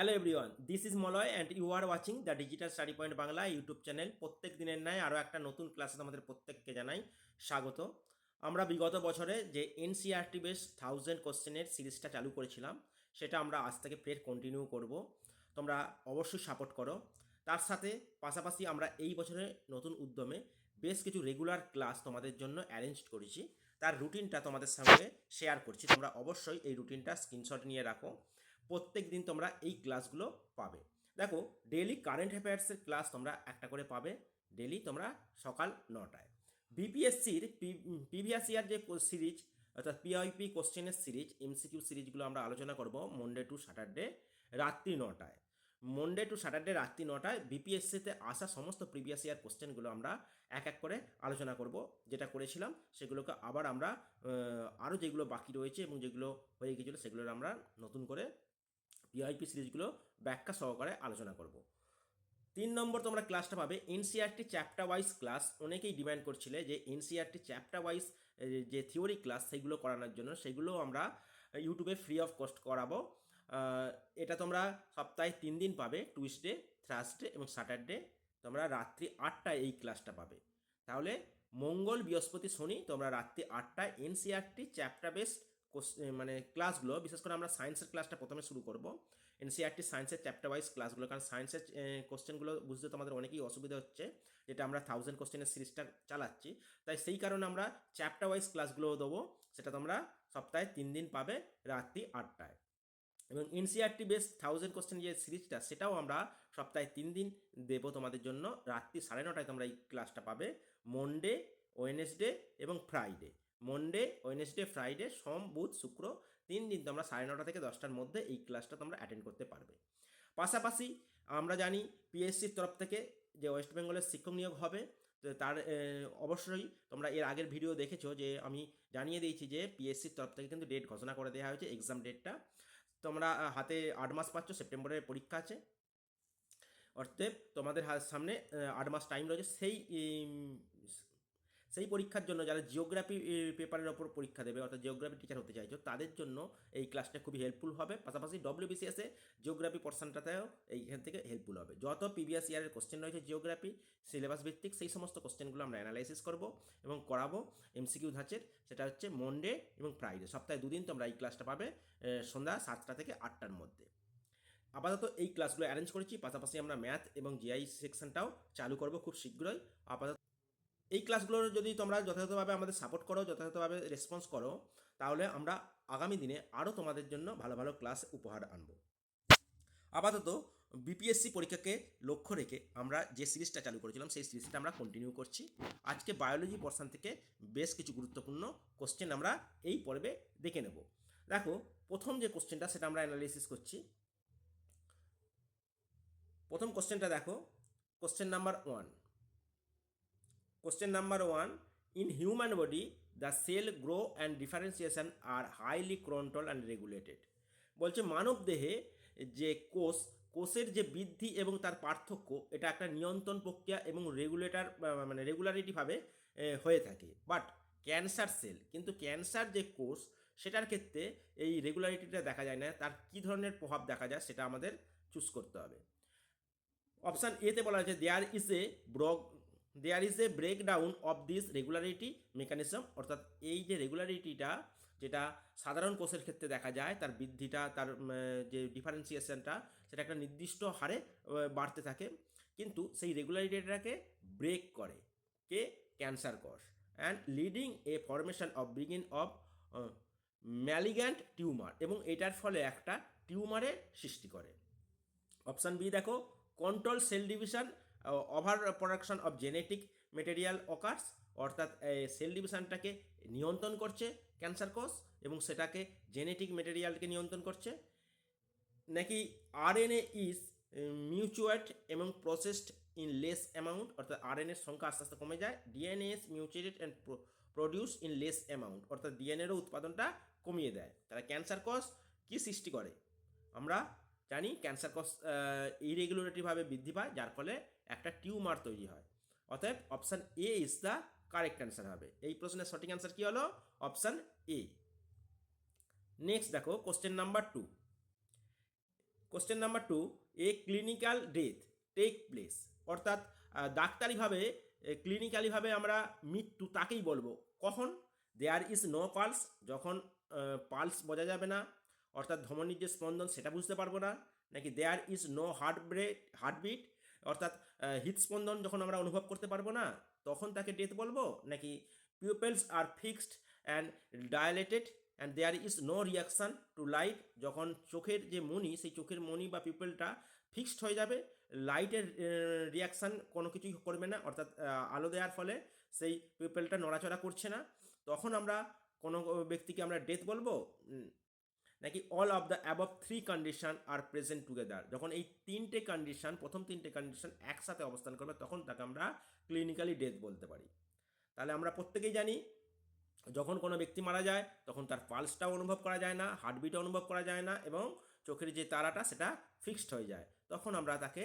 Hello everyone this is Malay and you are watching the digital study point Bangla YouTube channel প্রত্যেক দিনের ন্যায় আরও একটা নতুন ক্লাসে আমাদের প্রত্যেককে জানাই স্বাগত। আমরা বিগত বছরে যে এনসিআরটি বেস থাউজেন্ড কোশ্চেনের সিরিজটা চালু করেছিলাম, সেটা আমরা আজ থেকে ফের কন্টিনিউ করব। তোমরা অবশ্যই সাপোর্ট করো। তার সাথে পাশাপাশি আমরা এই বছরে নতুন উদ্যমে বেশ কিছু রেগুলার ক্লাস তোমাদের জন্য অ্যারেঞ্জ করেছি। তার রুটিনটা তোমাদের সঙ্গে শেয়ার করছি, তোমরা অবশ্যই এই রুটিনটা স্ক্রিনশট নিয়ে রাখো। প্রত্যেক দিন তোমরা এই ক্লাসগুলো পাবে। দেখো ডেলি কারেন্ট অ্যাফেয়ার্সের ক্লাস তোমরা একটা করে পাবে ডেলি তোমরা সকাল নটায়। বিপিএসসির প্রিভিয়াস ইয়ার যে সিরিজ অর্থাৎ পিআইপি কোশ্চেনের সিরিজ এমসিকিউ সিরিজগুলো আমরা আলোচনা করব মন্ডে টু স্যাটারডে রাত্রি নটায়। মন্ডে টু স্যাটারডে রাত্রি নটায় বিপিএসসিতে আসা সমস্ত প্রিভিয়াস ইয়ার কোশ্চেনগুলো আমরা এক এক করে আলোচনা করব। যেটা করেছিলাম, সেগুলোকে আবার আমরা আরও যেগুলো বাকি রয়েছে এবং যেগুলো হয়ে গিয়েছিল সেগুলোর আমরা নতুন করে পিআইপি সিরিজগুলো ব্যাখ্যা সহকারে আলোচনা করব। তিন নম্বর তোমরা ক্লাসটা পাবে এনসিআরটি চ্যাপ্টার ওয়াইজ ক্লাস। অনেকেই ডিমান্ড করছিলে যে এনসিআরটি চ্যাপ্টার ওয়াইজ যে থিওরি ক্লাস সেগুলো করানোর জন্য, সেগুলো আমরা ইউটিউবে ফ্রি অফ কস্ট করাবো। এটা তোমরা সপ্তাহে তিন দিন পাবে, টুইসডে, থার্সডে এবং স্যাটারডে। তোমরা রাত্রি আটটায় এই ক্লাসটা পাবে। তাহলে মঙ্গল বৃহস্পতি শনি তোমরা রাত্রি আটটায় এনসিআরটি চ্যাপ্টার বেস মানে ক্লাসগুলো বিশেষ করে আমরা সায়েন্সের ক্লাসটা প্রথমে শুরু করব। এনসিআরটি সায়েন্সের চ্যাপ্টার ওয়াইজ ক্লাসগুলো কারণ সায়েন্সের কোশ্চেনগুলো বুঝতে তোমাদের অনেকেই অসুবিধা হচ্ছে, যেটা আমরা থাউজেন্ড কোশ্চেনের সিরিজটা চালাচ্ছি। তাই সেই কারণে আমরা চ্যাপ্টার ওয়াইজ ক্লাসগুলোও দেবো, সেটা তোমরা সপ্তাহে তিন দিন পাবে রাত্রি আটটায়। এবং এনসিআরটি বেস থাউজেন্ড কোশ্চেন যে সিরিজটা, সেটাও আমরা সপ্তাহে তিন দিন দেবো তোমাদের জন্য, রাত্রি সাড়ে নটায় তোমরা এই ক্লাসটা পাবে মন্ডে ওয়েনেসডে এবং ফ্রাইডে মন্ডে ওয়েনেসডে ফ্রাইডে সোম, বুধ, শুক্র তিন দিন তোমরা সাড়ে নটা থেকে দশটার মধ্যে এই ক্লাসটা তোমরা অ্যাটেন্ড করতে পারবে। পাশাপাশি আমরা জানি পিএসসির তরফ থেকে যে ওয়েস্ট বেঙ্গলের শিক্ষক নিয়োগ হবে তার অবশ্যই তোমরা এর আগের ভিডিও দেখেছ যে আমি জানিয়ে দিয়েছি যে পিএসসির তরফ থেকে কিন্তু ডেট ঘোষণা করে দেওয়া হয়েছে এক্সাম ডেটটা তোমরা হাতে আট মাস পাচ্ছ, সেপ্টেম্বরের পরীক্ষা আছে। অর্থাৎ তোমাদের হাত সামনে আট মাস টাইম রয়েছে। সেই সেই পরীক্ষার জন্য যারা জিওগ্রাফি পেপারের ওপর পরীক্ষা দেবে, অর্থাৎ জিওগ্রাফি টিচার হতে চাইছো, তাদের জন্য এই ক্লাসটা খুবই হেল্পফুল হবে। পাশাপাশি ডব্লিউবিসিএসে জিওগ্রাফি পোর্শনটাতেও এইখান থেকে হেল্পফুল হবে। যত প্রিভিয়াস ইয়ারের কোশ্চেন রয়েছে জিওগ্রাফি সিলেবাস ভিত্তিক সেই সমস্ত কোশ্চেনগুলো আমরা অ্যানালাইসিস করব এবং করাবো এমসিকিউ ধাঁচের। সেটা হচ্ছে মন্ডে এবং ফ্রাইডে সপ্তাহে দুদিন তোমরা এই ক্লাসটা পাবে সন্ধ্যা সাতটা থেকে আটটার মধ্যে। আপাতত এই ক্লাসগুলো অ্যারেঞ্জ করেছি, পাশাপাশি আমরা ম্যাথ এবং জিআই সেকশনটাও চালু করব খুব শীঘ্রই। আপাতত এই ক্লাসগুলোর যদি তোমরা যথাযথভাবে আমাদের সাপোর্ট করো, যথাযথভাবে রেসপন্স করো, তাহলে আমরা আগামী দিনে আরও তোমাদের জন্য ভালো ভালো ক্লাস উপহার আনব। আপাতত বিপিএসসি পরীক্ষাকে লক্ষ্য রেখে আমরা যে সিরিজটা চালু করেছিলাম, সেই সিরিজটা আমরা কন্টিনিউ করছি। আজকে বায়োলজি পর্শন থেকে বেশ কিছু গুরুত্বপূর্ণ কোশ্চেন আমরা এই পর্বে দেখে নেব। দেখো, প্রথম যে কোশ্চেনটা সেটা আমরা অ্যানালাইসিস করছি। প্রথম কোশ্চেনটা দেখো question number one question number one in human body the cell grow and differentiation are highly control and regulated বলছে মানব দেহে যে কোষ, কোষের যে বৃদ্ধি এবং তার পার্থক্য, এটা একটা নিয়ন্ত্রণ প্রক্রিয়া এবং রেগুলেটর মানে রেগুলারিটিভাবে হয়ে থাকে। বাট ক্যান্সার সেল কিন্তু ক্যান্সার যে কোষ, সেটার ক্ষেত্রে এই রেগুলারিটিটা দেখা যায় না। তার কী ধরনের প্রভাব দেখা যায়, সেটা আমাদের চুজ করতে হবে। অপশান এতে বলা হয়েছে there is a break there is a break down of this regularity mechanism অর্থাৎ এই যে রেগুলারিটিটা যেটা সাধারণ কোষের ক্ষেত্রে দেখা যায়, তার বৃদ্ধিটা, তার যে ডিফারেন্সিয়েশনটা সেটা একটা নির্দিষ্ট হারে বাড়তে থাকে। কিন্তু সেই রেগুলারিটিটাকে ব্রেক করে কে? ক্যান্সার কোষ। And leading a formation of benign of malignant tumour এবং এটার ফলে একটা টিউমারের সৃষ্টি করে। অপশান বি দেখো control cell division over production of genetic material occurs অর্থাৎ সেল ডিভিশনটাকে নিয়ন্ত্রণ করছে ক্যান্সার কোষ এবং সেটাকে জেনেটিক মেটেরিয়ালকে নিয়ন্ত্রণ করছে। নাকি আরএনএ ইজ মিউচুয়েট এবং প্রসেসড ইন লেস অ্যামাউন্ট অর্থাৎ আরএনএর সংখ্যা আস্তে আস্তে কমে যায়। DNA is mutated and produce in less amount অর্থাৎ ডিএনএরও উৎপাদনটা কমিয়ে দেয়। তারা ক্যান্সার কোষ কী সৃষ্টি করে? আমরা জানি ক্যান্সার কোষ ইরেগুলারিটিভাবে বৃদ্ধি পায়, যার ফলে একটা টিউমার তৈরি হয়। অতএব option A is the correct answer হবে। এই প্রশ্নের সঠিক অ্যান্সার কী হলো? অপশান এ নেক্সট দেখো question number two question number two a clinical death take place অর্থাৎ ডাক্তারিভাবে ক্লিনিক্যালিভাবে আমরা মৃত্যু তাকেই বলব। কখন? দেয়ার ইজ নো পালস যখন পালস বোঝা যাবে না। অর্থাৎ ধমনির যে স্পন্দন, সেটা বুঝতে পারব না। নাকি there is no heart beat heartbeat অর্থাৎ হৃদস্পন্দন যখন আমরা অনুভব করতে পারব না, তখন তাকে ডেথ বলব? নাকি pupils are fixed and dilated and there is no reaction to light যখন চোখের যে মনি সেই চোখের মনি বা পিউপেলটা ফিক্সড হয়ে যাবে লাইটের রিয়াকশান কোনো কিছুই করবে না, অর্থাৎ আলো দেওয়ার ফলে সেই পিউপেলটা নড়াচড়া করছে না, তখন আমরা কোনো ব্যক্তিকে আমরা ডেথ বলব? নাকি all of the above three condition are present together যখন এই তিনটে কন্ডিশন প্রথম তিনটে কন্ডিশন একসাথে অবস্থান করবে, তখন তাকে আমরা ক্লিনিক্যালি ডেথ বলতে পারি। তাহলে আমরা প্রত্যেকেই জানি, যখন কোনো ব্যক্তি মারা যায়, তখন তার পালসটাও অনুভব করা যায় না হার্টবিটও অনুভব করা যায় না, এবং চোখের যে তারাটা, সেটা ফিক্সড হয়ে যায়। তখন আমরা তাকে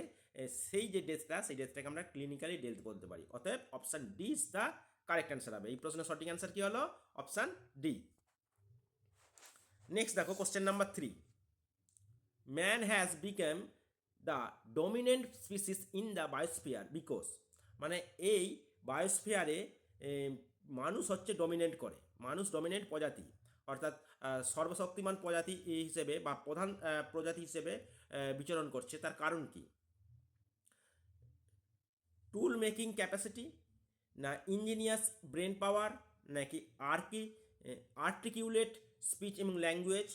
সেই যে ডেথটা সেই ডেথটাকে আমরা ক্লিনিক্যালি ডেথ বলতে পারি। অতএব option D is the correct answer হবে। এই প্রশ্নের সঠিক অ্যান্সার কী হলো? অপশান ডি নেক্সট দেখো question number three man has become the dominant species in the biosphere because মানে এই বায়োস্ফিয়ারে মানুষ হচ্ছে ডমিনেন্ট করে। মানুষ ডমিনেন্ট প্রজাতি। অর্থাৎ সর্বশক্তিমান প্রজাতি হিসেবে বা প্রধান প্রজাতি হিসেবে বিচরণ করছে। তার কারণ কি? টুল মেকিং ক্যাপাসিটি না ইঞ্জিনিয়াস ব্রেন পাওয়ার নাকি আর্কি আর্টিকিউলেট স্পিচ এবং language,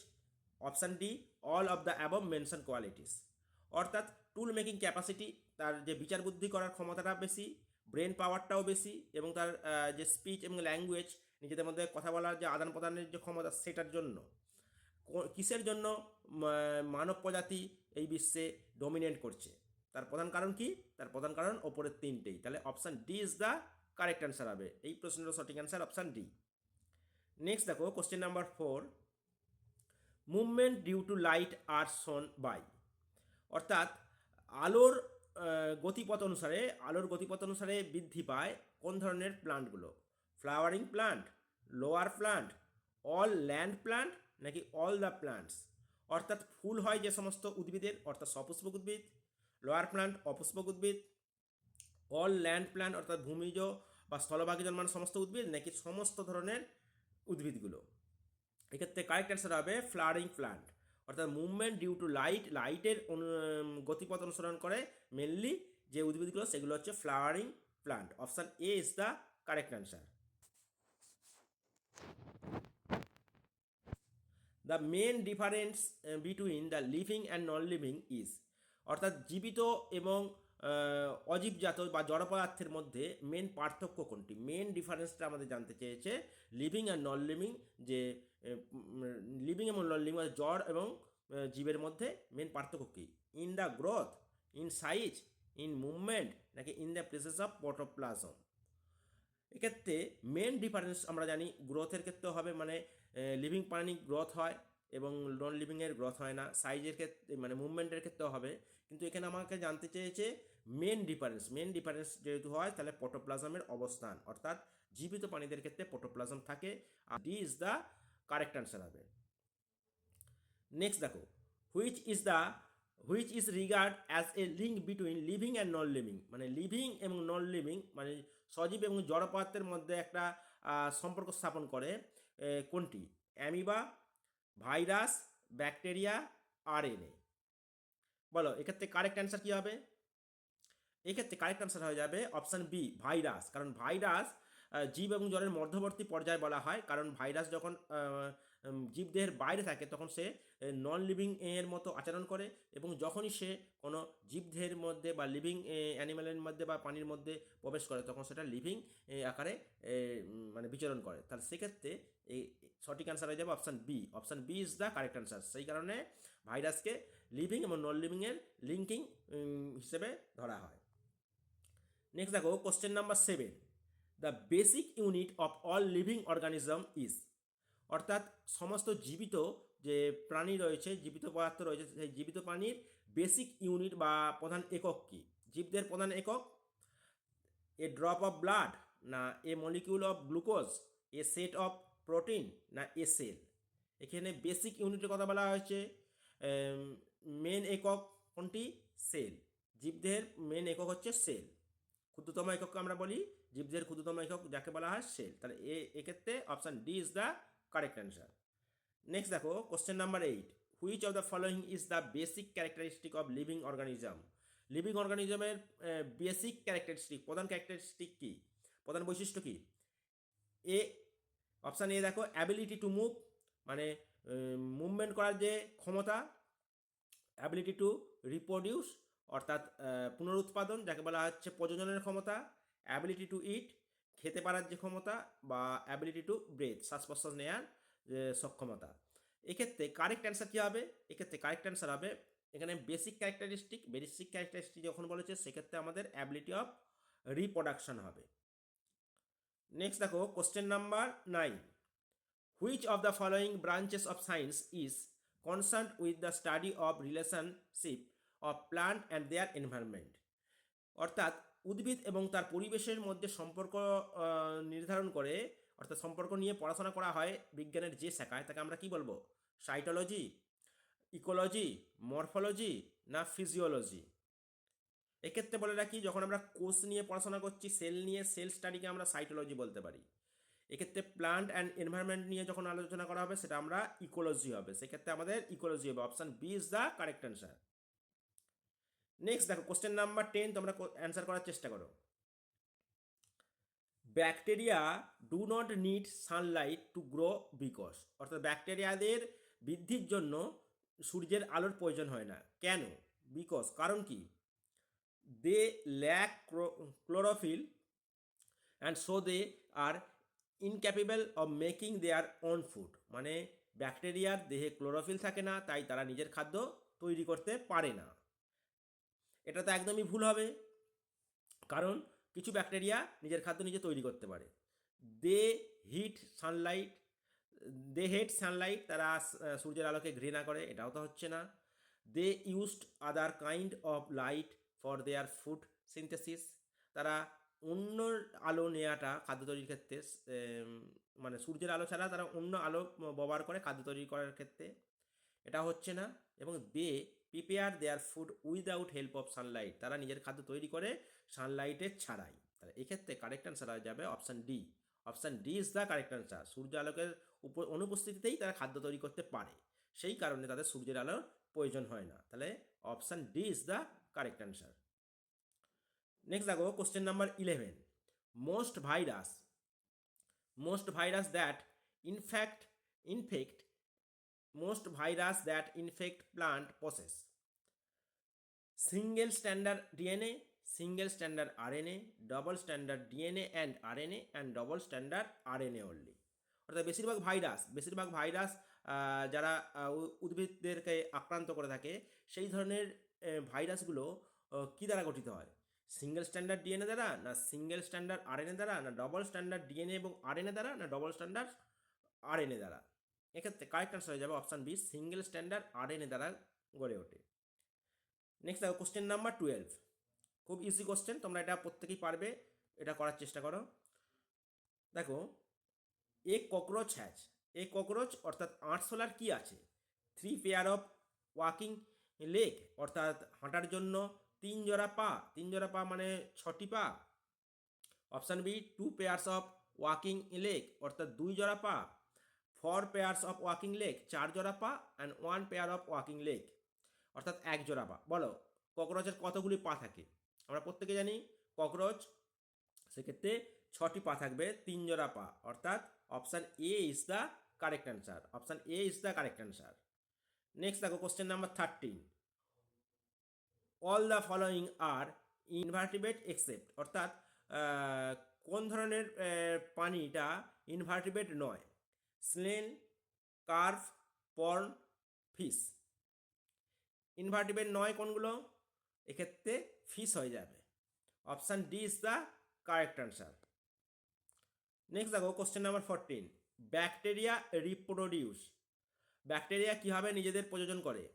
option D, all of the above mention qualities. অর্থাৎ টুল মেকিং ক্যাপাসিটি, তার যে বিচার বুদ্ধি করার ক্ষমতাটা বেশি, ব্রেন পাওয়ারটাও বেশি, এবং তার যে স্পিচ এবং ল্যাঙ্গুয়েজ, নিজেদের মধ্যে কথা বলার যে আদান প্রদানের যে ক্ষমতা, সেটার জন্য। কিসের জন্য মানব প্রজাতি এই বিশ্বে ডমিনেট করছে? তার প্রধান কারণ কি? তার প্রধান কারণ ওপরের তিনটেই। তাহলে option D is the correct answer হবে। এই প্রশ্নের সঠিক অ্যান্সার অপশান ডি নেক্সট দেখো question number four movement due to light are shown by অর্থাৎ, আলোর গতিপথ অনুসারে, আলোর গতিপথ অনুসারে বৃদ্ধি পায় কোন ধরনের প্লান্টগুলো flowering plant lower plant all land plant নাকি অল দ্য প্লান্টস অর্থাৎ, ফুল হয় যে সমস্ত উদ্ভিদের, অর্থাৎ সপুষ্পক উদ্ভিদ লোয়ার প্লান্ট অপুষ্পক উদ্ভিদ অল ল্যান্ড প্লান্ট অর্থাৎ ভূমিজ বা স্থলভাগে জন্মানো সমস্ত উদ্ভিদ, নাকি সমস্ত ধরনের উদ্ভিদগুলো। এক্ষেত্রে কারেক্ট অ্যান্সার হবে ফ্লাওয়ারিং প্লান্ট অর্থাৎ মুভমেন্ট ডিউ টু লাইট লাইটের গতিপথ অনুসরণ করে মেনলি যে উদ্ভিদগুলো, সেগুলো হচ্ছে flowering plant option A is the correct answer the main difference between the living and non living is অর্থাৎ জীবিত এবং অজীবজাত বা জড় পদার্থের মধ্যে মেন পার্থক্য কোনটি? মেন ডিফারেন্সটা আমাদের জানতে চেয়েছে লিভিং অ্যান্ড নন লিভিং যে লিভিং এবং নন লিভিং জড় এবং জীবের মধ্যে মেন পার্থক্য কী? In the growth in size in movement নাকি in the presence of protoplasm এক্ষেত্রে মেন ডিফারেন্স আমরা জানি গ্রোথের ক্ষেত্রে হবে মানে লিভিং প্রাণী গ্রোথ হয় এবং নন লিভিংয়ের গ্রোথ হয় না। সাইজের ক্ষেত্রে মানে মুভমেন্টের ক্ষেত্রেও হবে। কিন্তু এখানে আমাকে জানতে চেয়েছে মেন ডিফারেন্স মেন ডিফারেন্স যেহেতু হয়, তাহলে প্রোটোপ্লাজমের অবস্থান, অর্থাৎ জীবিত প্রাণীদের ক্ষেত্রে প্রোটোপ্লাজম থাকে আর D is the correct answer হবে। নেক্সট দেখো which is the which is regard as a link between living and non living মানে লিভিং এবং নন লিভিং মানে সজীব এবং জড় মধ্যে একটা সম্পর্ক স্থাপন করে কোনটি? অ্যামিবা, ভাইরাস, ব্যাকটেরিয়া আর আরএনএ। বলো, এক্ষেত্রে কারেক্ট অ্যান্সার কী হবে? এক্ষেত্রে কারেক্ট অ্যান্সার হয়ে যাবে অপশান বি ভাইরাস কারণ ভাইরাস জীব এবং জলের মধ্যবর্তী পর্যায়ে বলা হয়। কারণ ভাইরাস যখন জীবদেহের বাইরে থাকে, তখন সে নন লিভিং এর মতো আচরণ করে এবং যখনই সে কোনো জীবদেহের মধ্যে বা লিভিং অ্যানিম্যালের মধ্যে বা পানির মধ্যে প্রবেশ করে, তখন সেটা লিভিং আকারে মানে বিচরণ করে। তাহলে সেক্ষেত্রে এই সঠিক অ্যান্সার হয়ে যাবে option B option B is the correct answer সেই কারণে ভাইরাসকে লিভিং এবং নন লিভিংয়ের লিঙ্কিং হিসেবে ধরা হয়। নেক্সট দেখো question number seven the basic unit of all living organism is অর্থাৎ সমস্ত জীবিত যে প্রাণী রয়েছে, জীবিত পদার্থ রয়েছে, সেই জীবিত প্রাণীর বেসিক ইউনিট বা প্রধান একক কী? জীবদের প্রধান একক? এ ড্রপ অফ ব্লাড না a molecule of glucose a set of protein না এ সেল এখানে বেসিক ইউনিটের কথা বলা হয়েছে। মেন একক কোনটি? সেল জীবদেহের মেন একক হচ্ছে সেল ক্ষুদ্রতম একককে আমরা বলি। জীবদের ক্ষুদ্রতম একক যাকে বলা হয় সেল তাহলে এ, এক্ষেত্রে option D is the correct answer next দেখো question number eight which of the following is the basic characteristic of living organism living অর্গানিজমের basic characteristic প্রধান ক্যারেক্টারিস্টিক কী? প্রধান বৈশিষ্ট্য কী? এ অপশান এ দেখো অ্যাবিলিটি টু মুভ মানে মুভমেন্ট করার যে ক্ষমতা অ্যাবিলিটি টু রিপ্রোডিউস অর্থাৎ পুনরুৎপাদন, যাকে বলা হচ্ছে প্রজননের ক্ষমতা অ্যাবিলিটি টু ইট খেতে পারার যে ক্ষমতা বা অ্যাবিলিটি টু ব্রেথ শ্বাস প্রশ্বাস নেওয়ার সক্ষমতা। এক্ষেত্রে কারেক্ট অ্যান্সার কী হবে? এক্ষেত্রে কারেক্ট অ্যান্সার হবে, এখানে বেসিক ক্যারেক্টারিস্টিক বেসিক ক্যারেক্টারিস্টিক যখন বলেছে সেক্ষেত্রে আমাদের অ্যাবিলিটি অফ রিপ্রোডাকশন হবে। নেক্সট দেখো question number nine which of the following branches of science is concern with the study of relationship of plant and their environment অর্থাৎ উদ্ভিদ এবং তার পরিবেশের মধ্যে সম্পর্ক নির্ধারণ করে, অর্থাৎ সম্পর্ক নিয়ে পড়াশোনা করা হয় বিজ্ঞানের যে শাখায়, তাকে আমরা কি বলব? সাইটোলজি, ইকোলজি, মরফোলজি না ফিজিওলজি? এক্ষেত্রে বলে রাখি, যখন আমরা কোষ নিয়ে পড়াশোনা করছি, সেল নিয়ে, সেল স্টাডিকে আমরা সাইটোলজি বলতে পারি। এক্ষেত্রে প্লান্ট অ্যান্ড এনভায়রনমেন্ট নিয়ে যখন আলোচনা করা হবে, সেটা আমরা ইকোলজি হবে। সেক্ষেত্রে আমাদের ইকোলজি হবে। Option B is the correct answer. Next দেখো কোশ্চেন নাম্বার টেন তোমরা অ্যান্সার করার চেষ্টা করো। Bacteria do not need sunlight to grow because অর্থাৎ ব্যাকটেরিয়াদের বৃদ্ধির জন্য সূর্যের আলোর প্রয়োজন হয় না। কেন? বিকজ কারণ কি? They lack chlorophyll and so they are incapable of making their own food মানে ব্যাকটেরিয়ার দেহে ক্লোরোফিল থাকে না, তাই তারা নিজের খাদ্য তৈরি করতে পারে না। এটা তো একদমই ভুল হবে। কারণ কিছু ব্যাকটেরিয়া নিজের খাদ্য নিজে তৈরি করতে পারে। They hit sunlight, they hate sunlight তারা সূর্যের আলোকে ঘৃণা করে, এটাও তো হচ্ছে না। They used other kind of light for their food synthesis. তারা অন্য আলো নেওয়াটা খাদ্য তৈরির ক্ষেত্রে মানে সূর্যের আলো ছাড়া তারা অন্য আলো ব্যবহার করে খাদ্য তৈরি করার ক্ষেত্রে। এটা হচ্ছে না। এবং they prepare their food without help of sunlight তারা নিজের খাদ্য তৈরি করে সানলাইটের ছাড়াই। তাহলে এক্ষেত্রে কারেক্ট অ্যান্সার হয়ে যাবে option D option D is the correct answer সূর্য আলোকের উপর অনুপস্থিতিতেই তারা খাদ্য তৈরি করতে পারে। সেই কারণে তাদের সূর্যের আলোর প্রয়োজন হয় না। তাহলে option D is the correct answer next দেখো question number eleven most virus most virus that infect infect most virus that infect plant possess single standard DNA, single standard RNA, double standard DNA and RNA and double standard RNA only. অর্থাৎ বেশিরভাগ virus বেশিরভাগ virus যারা উদ্ভিদদেরকে আক্রান্ত করে থাকে সেই ধরনের ভাইরাসগুলো কী দ্বারা গঠিত হয়? সিঙ্গেল স্ট্যান্ডার্ড ডিএনএ দ্বারা না সিঙ্গেল স্ট্যান্ডার্ড আরএনএ দ্বারা না ডবল স্ট্যান্ডার্ড ডিএনএ এবং আরএনএ দ্বারা না ডবল স্ট্যান্ডার্ড আরএনএ দ্বারা? এক্ষেত্রে কারেক্ট আনসার হয়ে যাবে অপশান বি সিঙ্গেল স্ট্যান্ডার্ড আর আরএনএ দ্বারা গড়ে ওঠে। নেক্সট দেখো কোশ্চেন নাম্বার টুয়েলভ খুব ইজি কোশ্চেন তোমরা এটা প্রত্যেকেই পারবে, এটা করার চেষ্টা করো। দেখো a cockroach has a cockroach অর্থাৎ আটশোলার কি আছে? Three pair of walking leg অর্থাৎ হাঁটার জন্য তিন জোড়া পা, তিন জোড়া পা মানে ছটি পা। Option B two pairs of walking leg অর্থাৎ দুই জোড়া পা। Four pairs of walking leg চার জোড়া পা and one pair of walking leg অর্থাৎ এক জোড়া পা। বলো, ককরোচের কতগুলি পা থাকে? আমরা প্রত্যেকে জানি ককরোচ, সেক্ষেত্রে ছটি পা থাকবে, তিন জোড়া পা। অর্থাৎ option A is the correct answer option A is the correct answer next দেখো question number thirteen all the following are invertebrate except অর্থাৎ কোন ধরনের প্রাণীটা ইনভার্টিবেট নয়? Snail curve, prawn, fish. Invertebrate নয় কোনগুলো এক্ষেত্রে ফিস হয়ে যাবে। Option D is the correct answer. Next দেখো, question number fourteen. Bacteria reproduce. Bacteria কীভাবে নিজেদের প্রযোজন করে?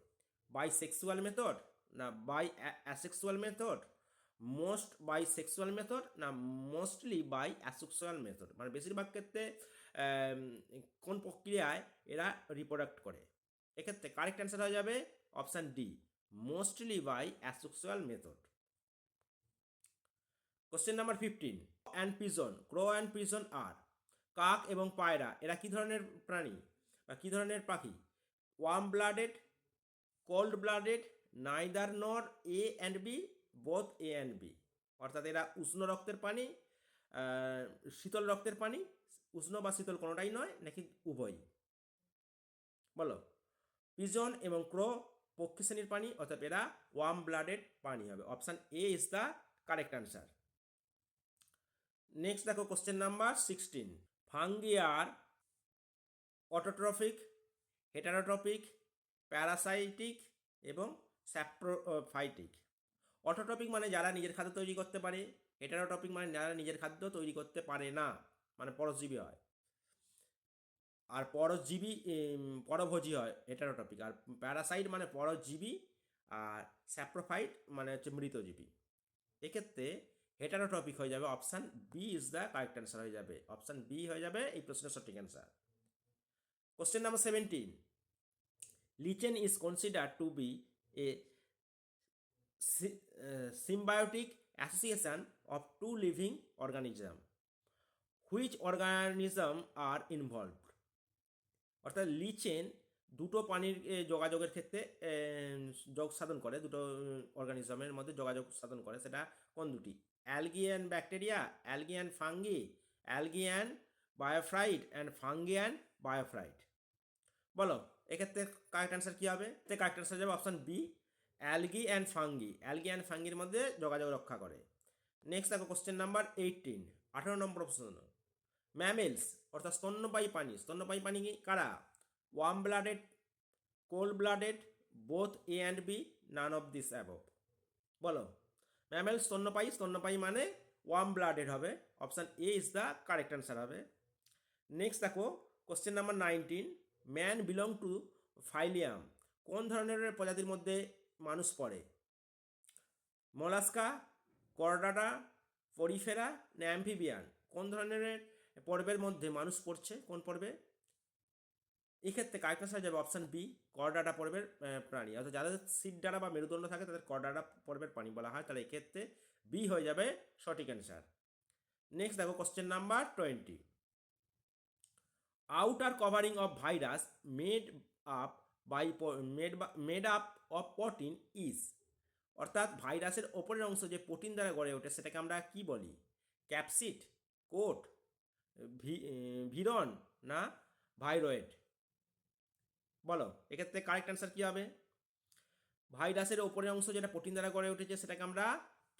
বাই সেক্সুয়াল মেথড না by asexual method? Most by sexual method না মোস্টলি বাই অ্যাসেক্সুয়াল মেথড? মানে বেশিরভাগ ক্ষেত্রে কোন প্রক্রিয়ায় এরা রিপ্রোডাক্ট করে? এক্ষেত্রে কারেক্ট অ্যান্সার হয়ে যাবে option D mostly by asexual method question number fifteen and pigeon crow and pigeon are কাক এবং পায়রা, এরা কী ধরনের প্রাণী বা কী ধরনের পাখি? Warm blooded cold blooded neither nor A and B both A and B অর্থাৎ এরা উষ্ণ রক্তের পানি শীতল রক্তের পানি উষ্ণ বা শীতল কোনোটাই নয়, নাকি উভয়ই? বলো। পিজন এবং ক্রো পক্ষী শ্রেণির পানি, অর্থাৎ এরা ওয়ার্ম ব্লাডেড পানি হবে। Option A is the correct answer next দেখো question number sixteen fungi are autotrophic heterotrophic parasitic এবং স্যাপ্রোফাইটিক অটোট্রপিক মানে যারা নিজের খাদ্য তৈরি করতে পারে হেটারোটপিক মানে যারা নিজের খাদ্য তৈরি করতে পারে না। মানে পরজীবী হয়। আর পরজীবী পরভোজী হয় হেটারোটপিক আর প্যারাসাইট মানে পরজীবী, আর স্যাপ্রোফাইট মানে হচ্ছে মৃতজীবী। এক্ষেত্রে হেটারো টপিক হয়ে যাবে option B is the correct answer হয়ে যাবে। অপশান বি হয়ে যাবে এই প্রশ্নের সঠিক answer question number seventeen lichen is consider to be a symbiotic association of two living organism which organism are involved? অর্থাৎ লিচেন দুটো পানির যোগাযোগের ক্ষেত্রে যোগ সাধন করে, দুটো অর্গানিজমের মধ্যে যোগাযোগ সাধন করে, সেটা কোন দুটি? Algae and bacteria, algae and fungi, algae and bryophyte and fungi and bryophyte. বলো, এক্ষেত্রে কারেক্ট অ্যান্সার কী হবে? কারেক্ট অ্যান্সার যাবে option B algae and fungi. Algae and ফাঙ্গির মধ্যে যোগাযোগ রক্ষা করে। নেক্সট দেখো কোশ্চেন নাম্বার এইটিন আঠারো নম্বর প্রশ্ন ম্যামেলস অর্থাৎ স্তন্যপায়ী প্রাণী। স্তন্যপায়ী প্রাণী কি? কারা? Warm blooded cold blooded both A and B none of this above বলো। ম্যামেল স্তন্যপায়ী স্তন্যপায়ী মানে ওয়ার্ম ব্লাডেড হবে। Option A is the correct answer হবে। নেক্সট দেখো question number nineteen man belong to phylum কোন ধরনের প্রজাতির মধ্যে মানুষ পড়ে? মলাস্কা করডাটা পরিফেরা না অ্যাম্ফিবিয়ান কোন ধরনের পর্বের মধ্যে মানুষ পড়ছে, কোন পর্বে? এক্ষেত্রে কারেক্ট আনসার যাবে অপশান বি করডাটা পর্বের প্রাণী। অর্থাৎ যাদের সিট ডানা বা মেরুদণ্ড থাকে, তাদের করডাটা পর্বের প্রাণী বলা হয়। তাহলে এক্ষেত্রে বি হয়ে যাবে সঠিক অ্যান্সার নেক্সট দেখো question number twenty outer covering of virus made up by made made by- of protein is অর্থাৎ ভাইরাসের ওপরের অংশ যে প্রোটিন দ্বারা গড়ে ওঠে, সেটাকে আমরা কি বলি? ক্যাপসিড কোট ভিরন না ভাইরয়েড? বলো, এক্ষেত্রে কারেক্ট অ্যান্সার কী হবে? ভাইরাসের ওপরের অংশ যেটা প্রোটিন দ্বারা গড়ে উঠেছে সেটাকে আমরা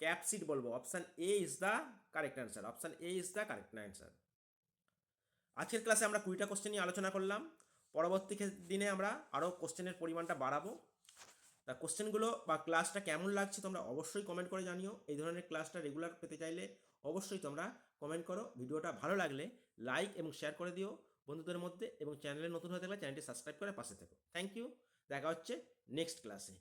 ক্যাপসিড বলব। Option A is the correct answer option A is the correct answer আজকের ক্লাসে আমরা কুড়িটা কোশ্চেন নিয়ে আলোচনা করলাম। পরবর্তী দিনে আমরা আরও কোশ্চেনের পরিমাণটা বাড়াবো। তা কোশ্চেনগুলো বা ক্লাসটা কেমন লাগছে তোমরা অবশ্যই কমেন্ট করে জানিও। এই ধরনের ক্লাসটা রেগুলার পেতে চাইলে অবশ্যই তোমরা কমেন্ট করো। ভিডিওটা ভালো লাগলে লাইক এবং শেয়ার করে দিও বন্ধুদের মধ্যে এবং চ্যানেলে নতুন হয়ে থাকলে চ্যানেলটি সাবস্ক্রাইব করে পাশে থেকো। থ্যাংক ইউ দেখা হচ্ছে নেক্সট ক্লাসে